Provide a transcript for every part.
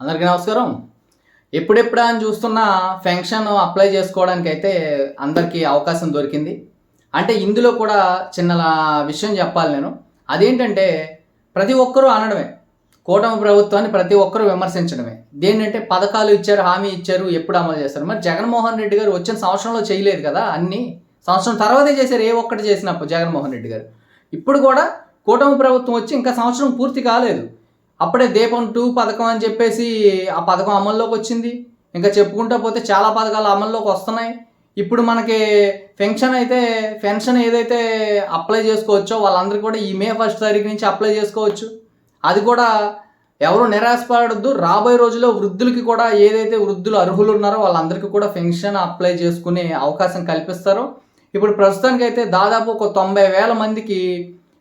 అందరికీ నమస్కారం. ఎప్పుడెప్పుడా అని చూస్తున్న ఫెన్షన్ అప్లై చేసుకోవడానికి అయితే అందరికీ అవకాశం దొరికింది. అంటే ఇందులో కూడా చిన్న విషయం చెప్పాలి నేను. అదేంటంటే ప్రతి ఒక్కరూ అనడమే. కూటమి ప్రభుత్వాన్ని ప్రతి ఒక్కరూ విమర్శించడమే. దేనంటే పథకాలు ఇచ్చారు హామీ ఇచ్చారు ఎప్పుడు అమలు చేస్తారు. మరి జగన్మోహన్ రెడ్డి గారు వచ్చిన సంవత్సరంలో చేయలేదు కదా అన్ని. సంవత్సరం తర్వాతే చేశారు ఏ ఒక్కటి చేసినప్పుడు జగన్మోహన్ రెడ్డి గారు. ఇప్పుడు కూడా కూటమి ప్రభుత్వం వచ్చి ఇంకా సంవత్సరం పూర్తి కాలేదు. అప్పుడే దీపం టూ పథకం అని చెప్పేసి ఆ పథకం అమల్లోకి వచ్చింది. ఇంకా చెప్పుకుంటా పోతే చాలా పథకాలు అమల్లోకి వస్తున్నాయి. ఇప్పుడు మనకి పెన్షన్ అయితే పెన్షన్ ఏదైతే అప్లై చేసుకోవచ్చో వాళ్ళందరికీ కూడా ఈ మే ఫస్ట్ తారీఖు నుంచి అప్లై చేసుకోవచ్చు. అది కూడా ఎవరు నిరాశపడద్దు. రాబోయే రోజుల్లో వృద్ధులకి కూడా ఏదైతే వృద్ధులు అర్హులు ఉన్నారో వాళ్ళందరికీ కూడా పెన్షన్ అప్లై చేసుకునే అవకాశం కల్పిస్తారో. ఇప్పుడు ప్రస్తుతానికి అయితే దాదాపు ఒక తొంభై వేల మందికి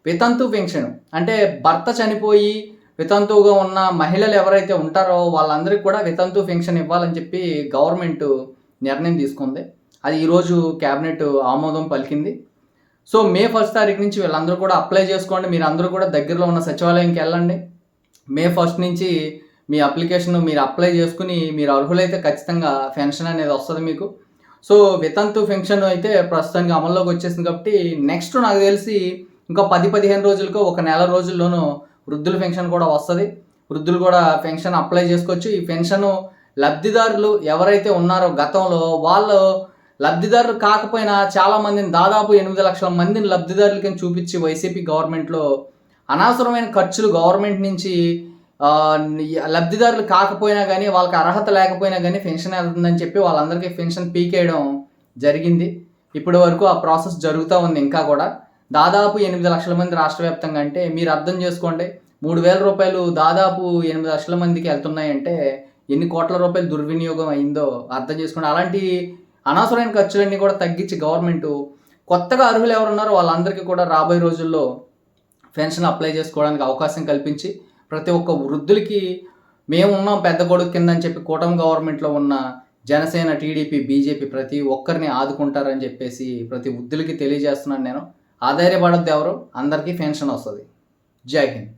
వితంతు పెన్షన్ అంటే భర్త చనిపోయి వితంతువుగా ఉన్న మహిళలు ఎవరైతే ఉంటారో వాళ్ళందరికీ కూడా వితంతు పెన్షన్ ఇవ్వాలని చెప్పి గవర్నమెంట్ నిర్ణయం తీసుకుంది. అది ఈరోజు క్యాబినెట్ ఆమోదం పలికింది. సో మే ఫస్ట్ తారీఖు నుంచి వీళ్ళందరూ కూడా అప్లై చేసుకోండి. మీరు అందరూ కూడా దగ్గరలో ఉన్న సచివాలయంకి వెళ్ళండి. మే ఫస్ట్ నుంచి మీ అప్లికేషన్ మీరు అప్లై చేసుకుని మీరు అర్హులైతే ఖచ్చితంగా పెన్షన్ అనేది వస్తుంది మీకు. సో వితంతు పెన్షన్ అయితే ప్రస్తుతానికి అమల్లోకి వచ్చేసింది కాబట్టి నెక్స్ట్ నాకు తెలిసి ఇంకా పది పదిహేను రోజులకో ఒక నెల రోజుల్లోనూ వృద్ధుల పెన్షన్ కూడా వస్తుంది. వృద్ధులు కూడా పెన్షన్ అప్లై చేసుకోవచ్చు. ఈ పెన్షన్ లబ్ధిదారులు ఎవరైతే ఉన్నారో గతంలో వాళ్ళు లబ్ధిదారులు కాకపోయినా చాలామందిని దాదాపు ఎనిమిది లక్షల మందిని లబ్ధిదారులకి చూపించి వైసీపీ గవర్నమెంట్లో అనవసరమైన ఖర్చులు గవర్నమెంట్ నుంచి లబ్ధిదారులు కాకపోయినా కానీ వాళ్ళకి అర్హత లేకపోయినా కానీ పెన్షన్ వెళ్తుందని చెప్పి వాళ్ళందరికీ పెన్షన్ పీకేయడం జరిగింది. ఇప్పటి వరకు ఆ ప్రాసెస్ జరుగుతూ ఉంది ఇంకా కూడా. దాదాపు ఎనిమిది లక్షల మంది రాష్ట్ర వ్యాప్తంగా అంటే మీరు అర్థం చేసుకోండి. మూడు వేల రూపాయలు దాదాపు ఎనిమిది లక్షల మందికి వెళ్తున్నాయంటే ఎన్ని కోట్ల రూపాయలు దుర్వినియోగం అయిందో అర్థం చేసుకోండి. అలాంటి అనవసరమైన ఖర్చులన్నీ కూడా తగ్గించి గవర్నమెంట్ కొత్తగా అర్హులు ఎవరు ఉన్నారో వాళ్ళందరికీ కూడా రాబోయే రోజుల్లో పెన్షన్ అప్లై చేసుకోవడానికి అవకాశం కల్పించి ప్రతి ఒక్క వృద్ధులకి మేము ఉన్నాం పెద్ద కొడుకు కింద అని చెప్పి కూటమి గవర్నమెంట్లో ఉన్న జనసేన టీడీపీ బీజేపీ ప్రతి ఒక్కరిని ఆదుకుంటారని చెప్పేసి ప్రతి వృద్ధులకి తెలియజేస్తున్నాను నేను. ఆధారపడద్దు ఎవరు? అందరికీ పెన్షన్ వస్తుంది. జై హింద్.